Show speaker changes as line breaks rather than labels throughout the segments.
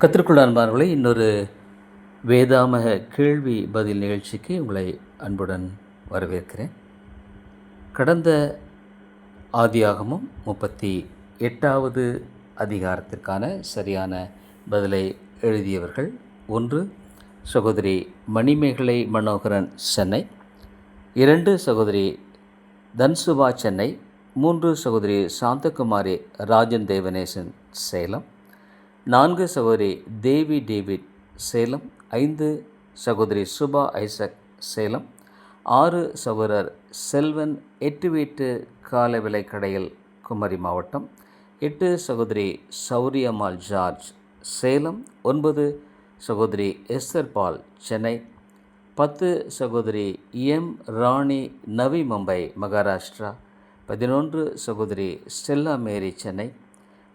கத்திற்குள்ள அன்பானவர்களை இன்னொரு வேதாமக கேள்வி பதில் நிகழ்ச்சிக்கு உங்களை அன்புடன் வரவேற்கிறேன். கடந்த ஆதியாகமும் முப்பத்தி எட்டாவது அதிகாரத்திற்கான சரியான பதிலை எழுதியவர்கள் ஒன்று சகோதரி மணிமேகலை மனோகரன் சென்னை இரண்டு சகோதரி தன்சுபா சென்னை மூன்று சகோதரி சாந்தகுமாரி ராஜன் தேவநேசன் சேலம் நான்கு சகோதரி தேவி டேவிட் சேலம் ஐந்து சகோதரி சுபா ஐசக் சேலம் ஆறு சகோதரர் செல்வன் எட்டு வீட்டு கால விலை கடையில் குமரி மாவட்டம் எட்டு சகோதரி சௌரியம்மாள் ஜார்ஜ் சேலம் ஒன்பது சகோதரி எஸ்தர் பால் சென்னை பத்து சகோதரி எம் ராணி நவி மும்பை மகாராஷ்டிரா பதினொன்று சகோதரி ஸ்டெல்லா மேரி சென்னை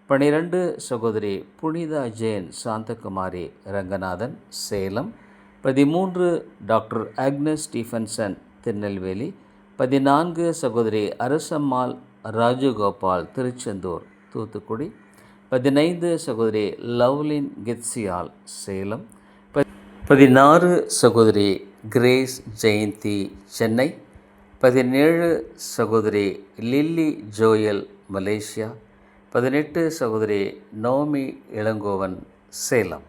பனிரெண்டு சகோதரி புனிதா ஜெயன் சாந்தகுமாரி ரங்கநாதன் சேலம். பதிமூன்று டாக்டர் அக்னஸ் ஸ்டீஃபன்சன் திருநெல்வேலி. பதினான்கு சகோதரி அரசம்மாள் ராஜகோபால் திருச்செந்தூர் தூத்துக்குடி. பதினைந்து சகோதரி லவ்லின் கித்சியால் சேலம். ப- பதினாறு சகோதரி கிரேஸ் ஜெயந்தி சென்னை. பதினேழு சகோதரி லில்லி ஜோயல் மலேசியா. பதினெட்டு சகோதரி நோமி இளங்கோவன் சேலம்.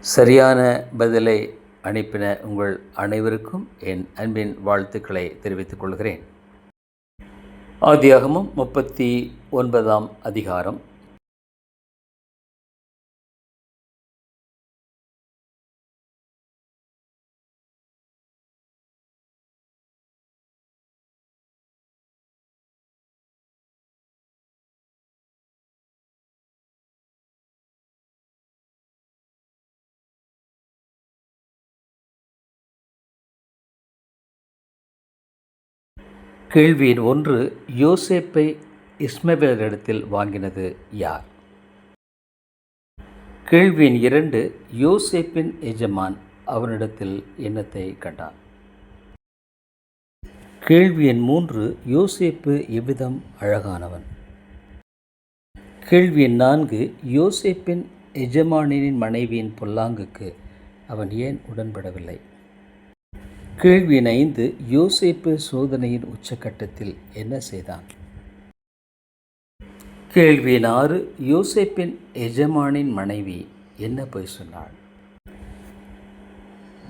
சரியான பதிலை அனுப்பின உங்கள் அனைவருக்கும் என் அன்பின் வாழ்த்துக்களை தெரிவித்துக் கொள்கிறேன். ஆதியாகமும் முப்பத்தி ஒன்பதாம் அதிகாரம். கேள்வி ஒன்று யோசேப்பை இஸ்மவேலரிடத்தில் வாங்கினது யார்? கேள்வி இரண்டு யோசேப்பின் எஜமான் அவனிடத்தில் எண்ணத்தை கண்டான்? கேள்வி எண் மூன்று யோசேப்பு எவ்விதம் அழகானவன்? கேள்வி எண் நான்கு யோசேப்பின் எஜமானின் மனைவியின் பொல்லாங்குக்கு அவன் ஏன் உடன்படவில்லை? கேள்வி ஐந்து யோசிப்பு சோதனையின் உச்சக்கட்டத்தில் என்ன செய்தான்? கேள்வி ஆறு யோசிப்பின் எஜமானின் மனைவி என்ன பொய் சொன்னாள்?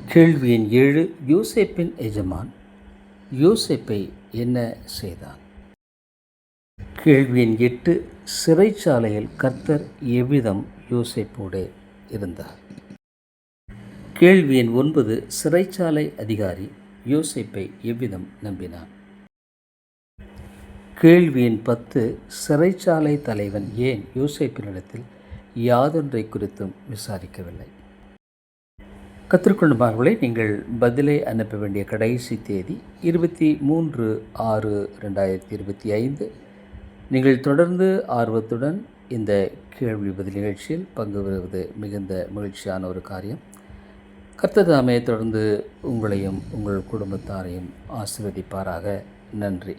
கேள்வி ஏழு யூசேப்பின் எஜமான் யூசேப்பை என்ன செய்தான்? கேள்வி எட்டு சிறைச்சாலையில் கர்த்தர் எவ்விதம் யோசேப்போடு இருந்தார்? கேள்வி எண் ஒன்பது சிறைச்சாலை அதிகாரி யோசிப்பை எவ்விதம் நம்பினான் கேள்வி எண் பத்து சிறைச்சாலை தலைவன் ஏன் யோசிப்பினிடத்தில் யாதொன்றை குறித்தும் விசாரிக்கவில்லை? கற்றுக்கொள்ளுமார்களே நீங்கள் பதிலை அனுப்ப வேண்டிய கடைசி தேதி இருபத்தி மூன்று ஆறு ரெண்டாயிரத்தி இருபத்தி ஐந்து. நீங்கள் தொடர்ந்து ஆர்வத்துடன் இந்த கேள்வி பதில் நிகழ்ச்சியில் பங்கு பெறுவது மிகுந்த மகிழ்ச்சியான ஒரு காரியம். கர்த்ததாமே தொடர்ந்து உங்களையும் உங்கள் குடும்பத்தாரையும் ஆசிர்வதிப்பாராக. நன்றி.